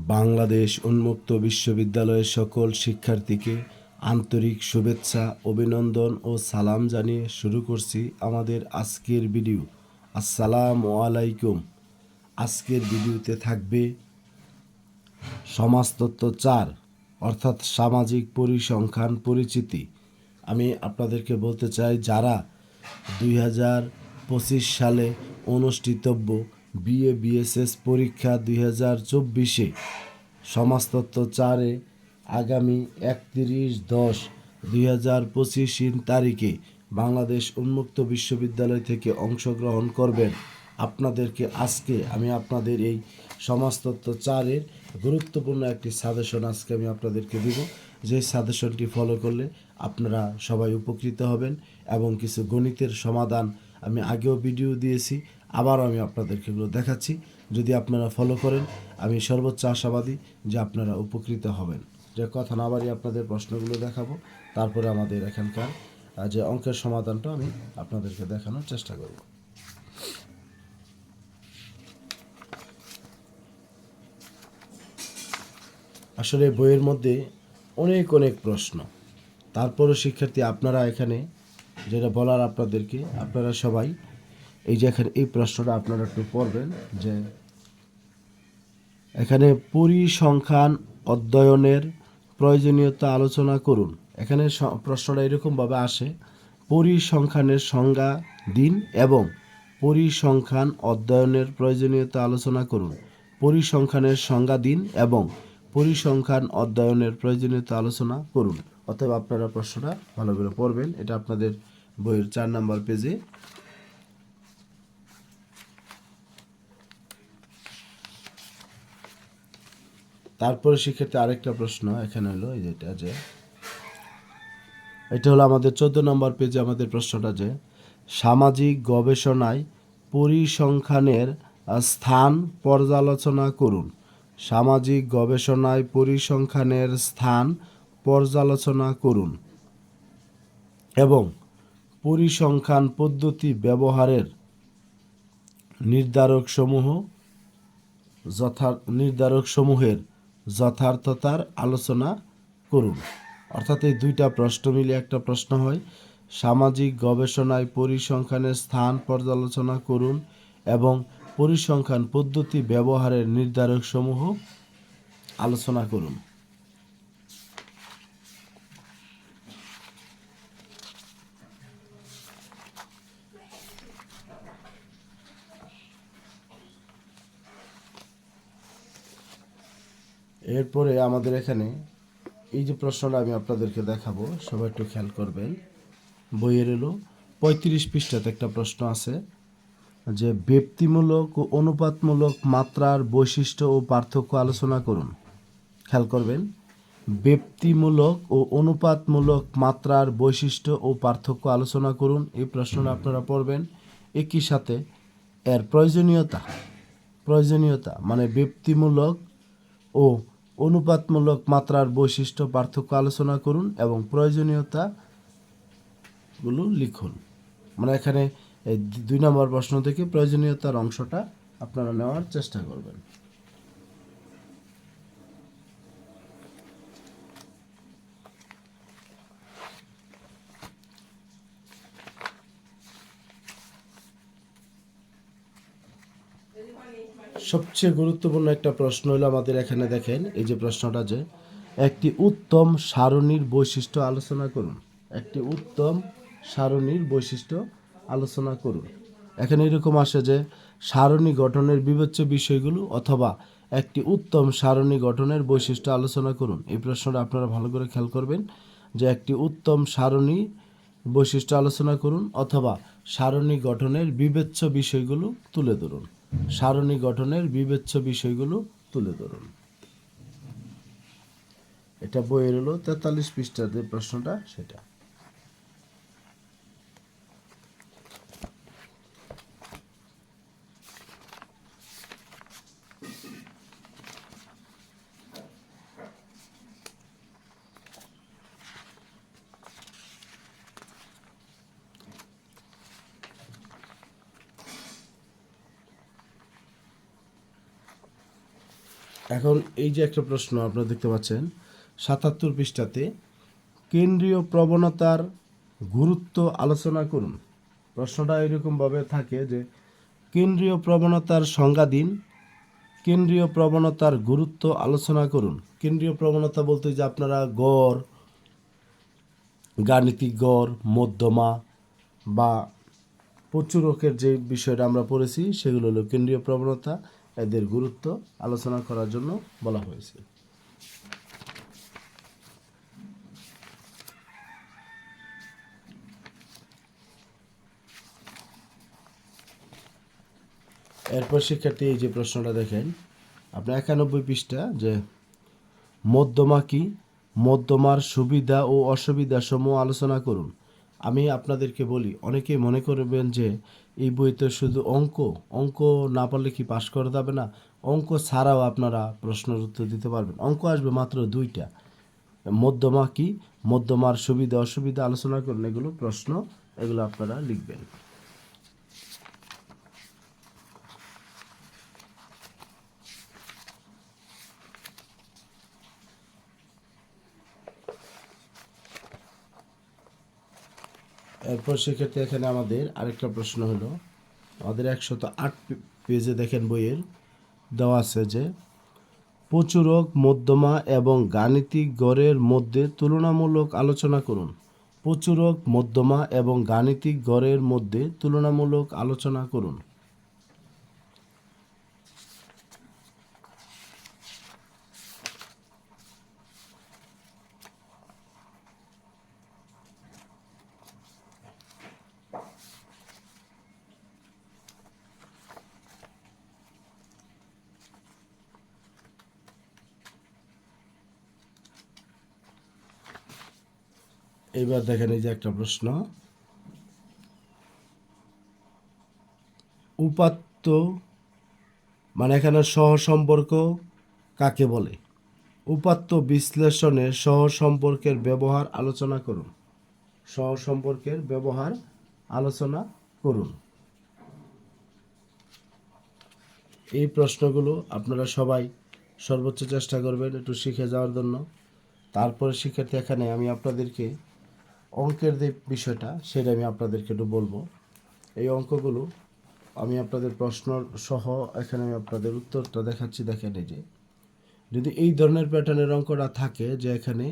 বাংলাদেশ উন্মুক্ত বিশ্ববিদ্যালয়ের সকল শিক্ষার্থীকে আন্তরিক শুভেচ্ছা, অভিনন্দন ও সালাম জানিয়ে শুরু করছি আমাদের আজকের ভিডিও। আসসালামু আলাইকুম। আজকের ভিডিওতে থাকবে সমাজতত্ত্ব চার, অর্থাৎ সামাজিক পরিসংখ্যান পরিচিতি। আমি আপনাদেরকে বলতে চাই, যারা দুই হাজার পঁচিশ সালে অনুষ্ঠিতব্য বিএ, বিএসএস পরীক্ষা দুই হাজার চব্বিশে সমাজতত্ত্ব চারে আগামী একত্রিশ দশ দুই হাজার পঁচিশ তারিখে বাংলাদেশ উন্মুক্ত বিশ্ববিদ্যালয় থেকে অংশগ্রহণ করবেন। আপনাদেরকে আজকে আমি আপনাদের এই সমাজতত্ত্ব চারের গুরুত্বপূর্ণ একটি সাজেশন আজকে আমি আপনাদেরকে দিব। যে সাজেশনটি ফলো করলে আপনারা সবাই উপকৃত হবেন এবং কিছু গণিতের সমাধান আমি আগেও ভিডিও দিয়েছি। আবারও আমি আপনাদেরকে এগুলো দেখাচ্ছি। যদি আপনারা ফলো করেন, আমি সর্বোচ্চ আশাবাদী যে আপনারা উপকৃত হবেন। যে কথা না বাড়িয়ে আপনাদের প্রশ্নগুলো দেখাবো, তারপরে আমাদের এখানকার যে অঙ্কের সমাধানটা আমি আপনাদেরকে দেখানোর চেষ্টা করব। আসলে বইয়ের মধ্যে অনেক অনেক প্রশ্ন। তারপরও শিক্ষার্থী, আপনারা এখানে যেটা বলার আপনাদেরকে, আপনারা সবাই এই যে এখানে এই প্রশ্নটা আপনারা একটু পড়বেন যে এখানে পরিসংখ্যান অধ্যয়নের প্রয়োজনীয়তা আলোচনা করুন। এখানে প্রশ্নটা এরকমভাবে আসে, পরিসংখ্যানের সংজ্ঞা দিন এবং পরিসংখ্যান অধ্যয়নের প্রয়োজনীয়তা আলোচনা করুন। পরিসংখ্যানের সংজ্ঞা দিন এবং পরিসংখ্যান অধ্যয়নের প্রয়োজনীয়তা আলোচনা করুন। অতএব আপনারা প্রশ্নটা ভালো করে পড়বেন। এটা আপনাদের বইয়ের চার নাম্বার পেজে তারপরে সেক্ষেত্রে আরেকটা প্রশ্ন এখানে হলো, এই যেটা যে, এটা হলো আমাদের চোদ্দ নম্বর পেজে আমাদের প্রশ্নটা যে, সামাজিক গবেষণায় পরিসংখ্যানের স্থান পর্যালোচনা করুন। সামাজিক গবেষণায় পরিসংখ্যানের স্থান পর্যালোচনা করুন। এবং পরিসংখ্যান পদ্ধতি ব্যবহারের নির্ধারকসমূহ, যথা, নির্ধারকসমূহের যথার্থতার আলোচনা করুন। অর্থাৎ এই দুইটা প্রশ্ন মিলে একটা প্রশ্ন হয়, সামাজিক গবেষণায় পরিসংখ্যানের স্থান পর্যালোচনা করুন এবং পরিসংখ্যান পদ্ধতি ব্যবহারের নির্ধারক সমূহ আলোচনা করুন। এরপরে আমাদের এখানে এই যে প্রশ্নটা আমি আপনাদেরকে দেখাবো, সবাই একটু খেয়াল করবেন। বইয়ের এলো, পঁয়ত্রিশ পৃষ্ঠাতে একটা প্রশ্ন আছে যে, ব্যক্তিমূলক ও অনুপাতমূলক মাত্রার বৈশিষ্ট্য ও পার্থক্য আলোচনা করুন। খেয়াল করবেন, ব্যক্তিমূলক ও অনুপাতমূলক মাত্রার বৈশিষ্ট্য ও পার্থক্য আলোচনা করুন। এই প্রশ্নটা আপনারা পড়বেন একই সাথে। এর প্রয়োজনীয়তা প্রয়োজনীয়তা মানে ব্যক্তিমূলক ও অনুপাতমূলক মাত্রার বৈশিষ্ট্য পার্থক্য আলোচনা করুন এবং প্রয়োজনীয়তাগুলো লিখুন। মানে এখানে এই দুই নম্বর প্রশ্ন থেকে প্রয়োজনীয়তার অংশটা আপনারা নেওয়ার চেষ্টা করবেন। সবচেয়ে গুরুত্বপূর্ণ একটা প্রশ্ন হলো আমাদের এখানে দেখেন, এই যে প্রশ্নটা যে, একটি উত্তম সারণীর বৈশিষ্ট্য আলোচনা করুন। একটি উত্তম সারণীর বৈশিষ্ট্য আলোচনা করুন। এখানে এরকম আসে যে, সারণী গঠনের বিবেচ্য বিষয়গুলো অথবা একটি উত্তম সারণী গঠনের বৈশিষ্ট্য আলোচনা করুন। এই প্রশ্নটা আপনারা ভালো করে খেয়াল করবেন যে, একটি উত্তম সারণী বৈশিষ্ট্য আলোচনা করুন অথবা সারণী গঠনের বিবেচ্য বিষয়গুলো তুলে ধরুন। সারণী গঠনের বিবেচ্য বিষয়গুলো তুলে ধরুন। এটা বইয়ের হলো তেতাল্লিশ পৃষ্ঠাতে প্রশ্নটা সেটা। এখন এই যে একটা প্রশ্ন আপনারা দেখতে পাচ্ছেন, সাতাত্তর পৃষ্ঠাতে কেন্দ্রীয় প্রবণতার গুরুত্ব আলোচনা করুন। প্রশ্নটা এরকমভাবে থাকে যে, কেন্দ্রীয় প্রবণতার সংজ্ঞা দিন, কেন্দ্রীয় প্রবণতার গুরুত্ব আলোচনা করুন। কেন্দ্রীয় প্রবণতা বলতে যে আপনারা গড়, গাণিতিক গড়, মধ্যমা বা প্রচুরকের যে বিষয়টা আমরা পড়েছি, সেগুলো হলো কেন্দ্রীয় প্রবণতা। এদের গুরুত্ব আলোচনা করার জন্য বলা হয়েছে। এরপর শিক্ষার্থী, এই যে প্রশ্নটা দেখেন, আপনার একানব্বই পৃষ্ঠা যে মধ্যমা কি? মধ্যমার সুবিধা ও অসুবিধা সমূহ আলোচনা করুন। আমি আপনাদেরকে বলি, অনেকেই মনে করবেন যে এই বইতে শুধু অঙ্ক অঙ্ক না পারলে কি পাশ করা যাবে না? অঙ্ক ছাড়াও আপনারা প্রশ্নের উত্তর দিতে পারবেন। অঙ্ক আসবে মাত্র দুইটা। মধ্যমা কি? মধ্যমার সুবিধা, অসুবিধা আলোচনা করুন, এগুলো প্রশ্ন, এগুলো আপনারা লিখবেন। এরপর সেক্ষেত্রে এখানে আমাদের আরেকটা প্রশ্ন হলো, আমাদের একশত আট পেজে দেখেন বইয়ের, দেওয়া আছে যে, প্রচুরক, মধ্যমা এবং গাণিতিক গড়ের মধ্যে তুলনামূলক আলোচনা করুন। প্রচুরক, মধ্যমা এবং গাণিতিক গড়ের মধ্যে তুলনামূলক আলোচনা করুন। এইবার দেখেন এই যে একটা প্রশ্ন। উপাত্ত মানে এখানে সহসম্পর্ক কাকে বলে? উপাত্ত বিশ্লেষণে সহসম্পর্কের ব্যবহার আলোচনা করুন। সহসম্পর্কের ব্যবহার আলোচনা করুন। এই প্রশ্নগুলো আপনারা সবাই সর্বোচ্চ চেষ্টা করবেন একটু শিখে যাওয়ার জন্য। তারপরে শিক্ষার্থী এখানে আমি আপনাদেরকে অঙ্কের যে বিষয়টা, সেটা আমি আপনাদেরকে একটু বলব। এই অঙ্কগুলো আমি আপনাদের প্রশ্ন সহ এখানে আমি আপনাদের উত্তরটা দেখাচ্ছি। দেখেন এই যে, যদি এই ধরনের প্যাটার্নের অঙ্কটা থাকে যে এখানে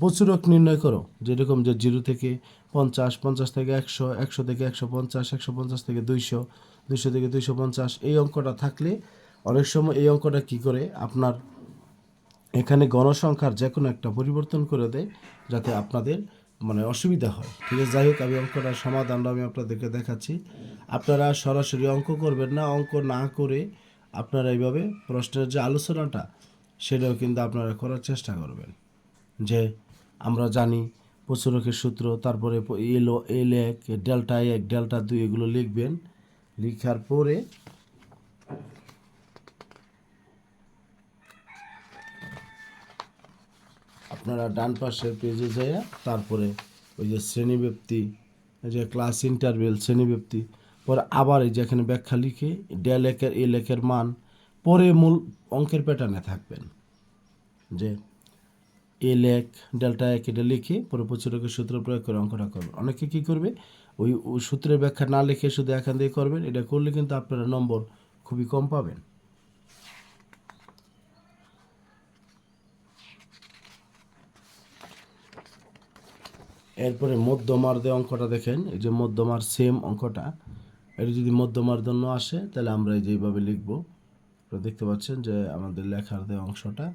প্রচুরক নির্ণয় করো, যেরকম যে জিরো থেকে পঞ্চাশ পঞ্চাশ থেকে একশো একশো থেকে একশো পঞ্চাশ একশো পঞ্চাশ থেকে দুইশো দুইশো থেকে দুইশো পঞ্চাশ, এই অঙ্কটা থাকলে অনেক সময় এই অঙ্কটা কি করে? আপনার এখানে গণসংখ্যার যে কোনো একটা পরিবর্তন করে দেয় যাতে আপনাদের মানে অসুবিধা হয়। ঠিক আছে? যাই হোক, আমি অঙ্কটার সমাধানটা আমি আপনাদেরকে দেখাচ্ছি। আপনারা সরাসরি অঙ্ক করবেন না, অঙ্ক না করে আপনারা এইভাবে প্রশ্নের যে আলোচনাটা, সেটাও কিন্তু আপনারা করার চেষ্টা করবেন। যে আমরা জানি প্রচুরকের সূত্র, তারপরে এলো, এল এক, ডেল্টা এক, ডেল্টা দুই, এগুলো লিখবেন। লিখার পরে আপনারা ডান পাশের পেজে যায় তারপরে ওই যে শ্রেণীব্যক্তি যে ক্লাস ইন্টারভেল শ্রেণীব্যক্তি পরে আবার এই যে এখানে ব্যাখ্যা লিখে ডেল একের এল একের মান, পরে মূল অঙ্কের প্যাটার্নে থাকবেন। যে এল এক ডেল্টা এক, এটা লিখে পরে প্রচুরকের সূত্র প্রয়োগ করে অঙ্কটা করবেন। অনেকে কী করবে? ওই সূত্রের ব্যাখ্যা না লিখে শুধু এখান দিয়ে করবেন। এটা করলে কিন্তু আপনারা নম্বর খুবই কম পাবেন। এরপরে মধ্যমার যে অঙ্কটা দেখেন, এই যে মধ্যমার সেম অঙ্কটা, এটা যদি মধ্যমার জন্য আসে, তাহলে আমরা এই যেভাবে লিখব। দেখতে পাচ্ছেন যে আমাদের লেখার যে অংশটা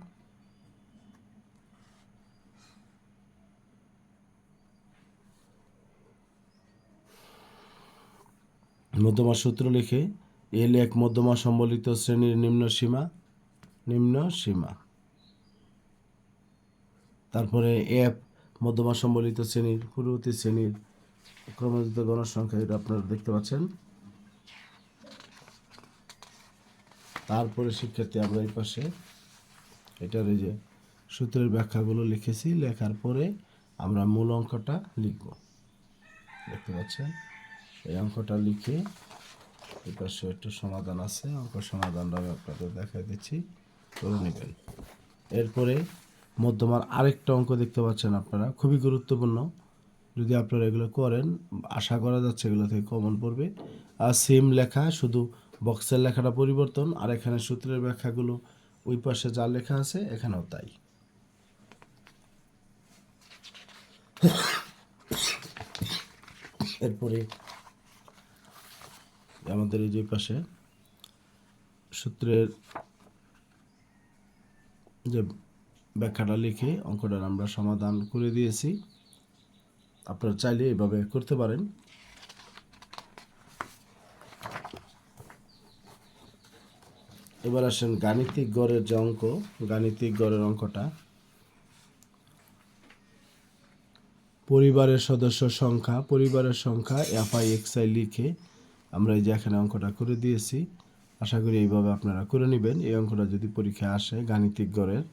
মধ্যমা সূত্র লিখে এল এক মধ্যমা সম্বলিত শ্রেণির নিম্ন সীমা নিম্ন সীমা। তারপরে এফ মধ্যমা সম্বলিত শ্রেণির পূর্ববর্তী শ্রেণির ক্রমযুক্ত গণসংখ্যা এটা আপনারা দেখতে পাচ্ছেন। তারপরে শিক্ষার্থী আমরা এই পাশে, এটার এই যে সূত্রের ব্যাখ্যাগুলো লিখেছি, লেখার পরে আমরা মূল অঙ্কটা লিখব। দেখতে পাচ্ছেন? এই অঙ্কটা লিখে এই পাশে একটু সমাধান আছে, অঙ্ক সমাধানটা আমি আপনাদের দেখাই দিচ্ছি। করে নেবেন। এরপরে মধ্যমার আরেকটা অঙ্ক দেখতে পাচ্ছেন আপনারা। খুবই গুরুত্বপূর্ণ। যদি আপনারা এগুলো করেন, আশা করা যাচ্ছে এগুলো থেকে কমন পড়বে। আর সেম লেখা, শুধু বক্সের লেখাটা পরিবর্তন, আর এখানে সূত্রের ব্যাখ্যাগুলো ওই পাশে যা লেখা আছে, এখানেও তাই। এরপরে আমাদের এই যে পাশে সূত্রের যে ব্যাখ্যাটা লিখে অঙ্কটার আমরা সমাধান করে দিয়েছি। আপনারা চাইলে এভাবে করতে পারেন। এবার আসেন গাণিতিক গড়ের যে অঙ্ক, গাণিতিক গড়ের অঙ্কটা। পরিবারের সদস্য সংখ্যা, পরিবারের সংখ্যা এফ আই এক্স আই লিখে আমরা এই যে এখানে অঙ্কটা করে দিয়েছি। আশা করি এইভাবে আপনারা করে নেবেন। এই অঙ্কটা যদি পরীক্ষায় আসে গাণিতিক গড়ের।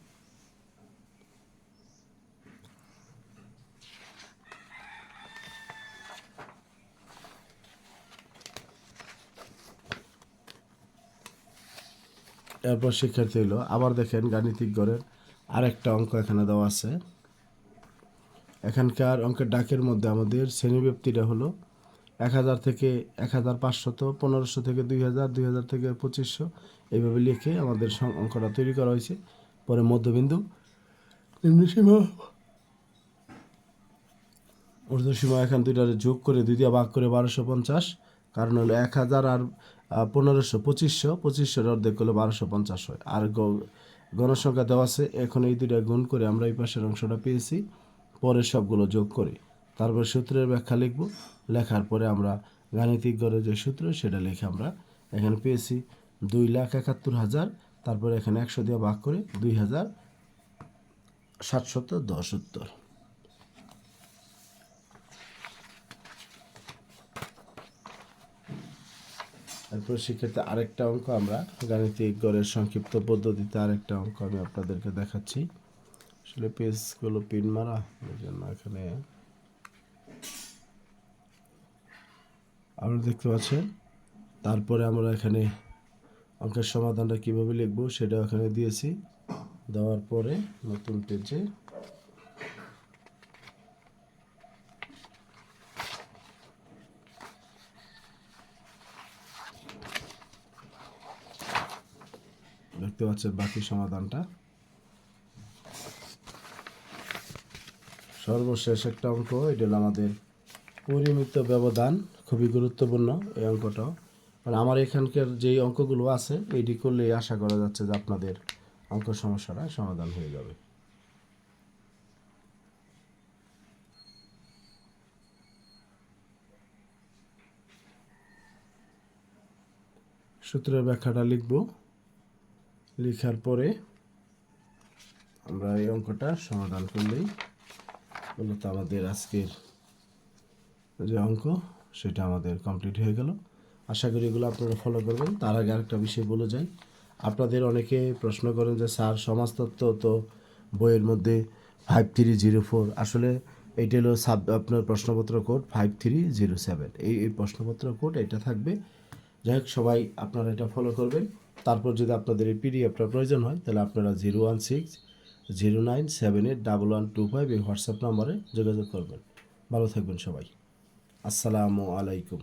এরপর শিক্ষার্থী হলো। আবার দেখেন গাণিতিক গড়ের আরেকটা অঙ্ক এখানে দেওয়া আছে। এখানকার অঙ্কের ডাকের মধ্যে আমাদের শ্রেণীব্যক্তিটা হলো এক হাজার থেকে এক হাজার পাঁচশত, পনেরোশো থেকে দুই হাজার দুই হাজার থেকে পঁচিশশো এইভাবে লিখে আমাদের অঙ্কটা তৈরি করা হয়েছে। পরে মধ্যবিন্দু ঊর্ধ্বসীমা এখান দুইটার যোগ করে, দুই দিয়ে ভাগ করে বারোশো পঞ্চাশ। কারণ হলো এক হাজার আর পনেরোশো, পঁচিশশো, পঁচিশশোর অর্ধেক হলো বারোশো পঞ্চাশ হয়। আর গণসংখ্যা দেওয়া আছে, এখন এই দুইটা গুণ করে আমরা এই পাশের অংশটা পেয়েছি পরের সবগুলো যোগ করে। তারপর সূত্রের ব্যাখ্যা লিখব, লেখার পরে আমরা গাণিতিক গড়ের যে সূত্র, সেটা লিখে আমরা এখানে পেয়েছি দুই লাখ একাত্তর হাজার, তারপরে এখানে একশো দিয়ে ভাগ করে দুই হাজার সাতশত দশ উত্তর। এরপর সেক্ষেত্রে আরেকটা অঙ্ক আমরা গাণিতিক গড়ের সংক্ষিপ্ত পদ্ধতিতে আরেকটা অঙ্ক আমি আপনাদেরকে দেখাচ্ছি। আসলে পেজগুলো পিন মারা, এই জন্য এখানে আপনারা দেখতে পাচ্ছেন তারপরে আমরা এখানে অঙ্কের সমাধানটা কীভাবে লিখব সেটা এখানে দিয়েছি। দেওয়ার পরে নতুন পেজে দেখতে পাচ্ছেন বাকি সমাধানটা। সর্বশেষ একটা অঙ্ক, এটা হলো আমাদের পরিমিত ব্যবধান, খুবই গুরুত্বপূর্ণ এই অঙ্কটাও। মানে আমার এখানকার যেই অঙ্কগুলো আছে এইটি করলেই আশা করা যাচ্ছে যে আপনাদের অঙ্ক সমস্যাটা সমাধান হয়ে যাবে। সূত্রের ব্যাখ্যাটা লিখব। লেখার পরে আমরা এই অঙ্কটা সমাধান করলেই মূলত আমাদের আজকের যে অঙ্ক, সেটা আমাদের কমপ্লিট হয়ে গেল। আশা করি এগুলো আপনারা ফলো করবেন। তার আগে আরেকটা বিষয় বলে যাই। আপনাদের অনেকে প্রশ্ন করেন যে, স্যার, সমাজতত্ত্ব তো বইয়ের মধ্যে ফাইভ থ্রি জিরো ফোর আসলে এইটা হলো সাব, আপনার প্রশ্নপত্র code five three zero seven এই এই প্রশ্নপত্র কোড এটা থাকবে। যাই হোক, সবাই আপনারা এটা ফলো করবেন। তারপর যদি আপনাদের এই পিডিএফটা প্রয়োজন হয়, তাহলে আপনারা zero one six, zero nine seven eight double one two five এই হোয়াটসঅ্যাপ নম্বরে যোগাযোগ করবেন। ভালো থাকবেন সবাই। আসসালামু আলাইকুম।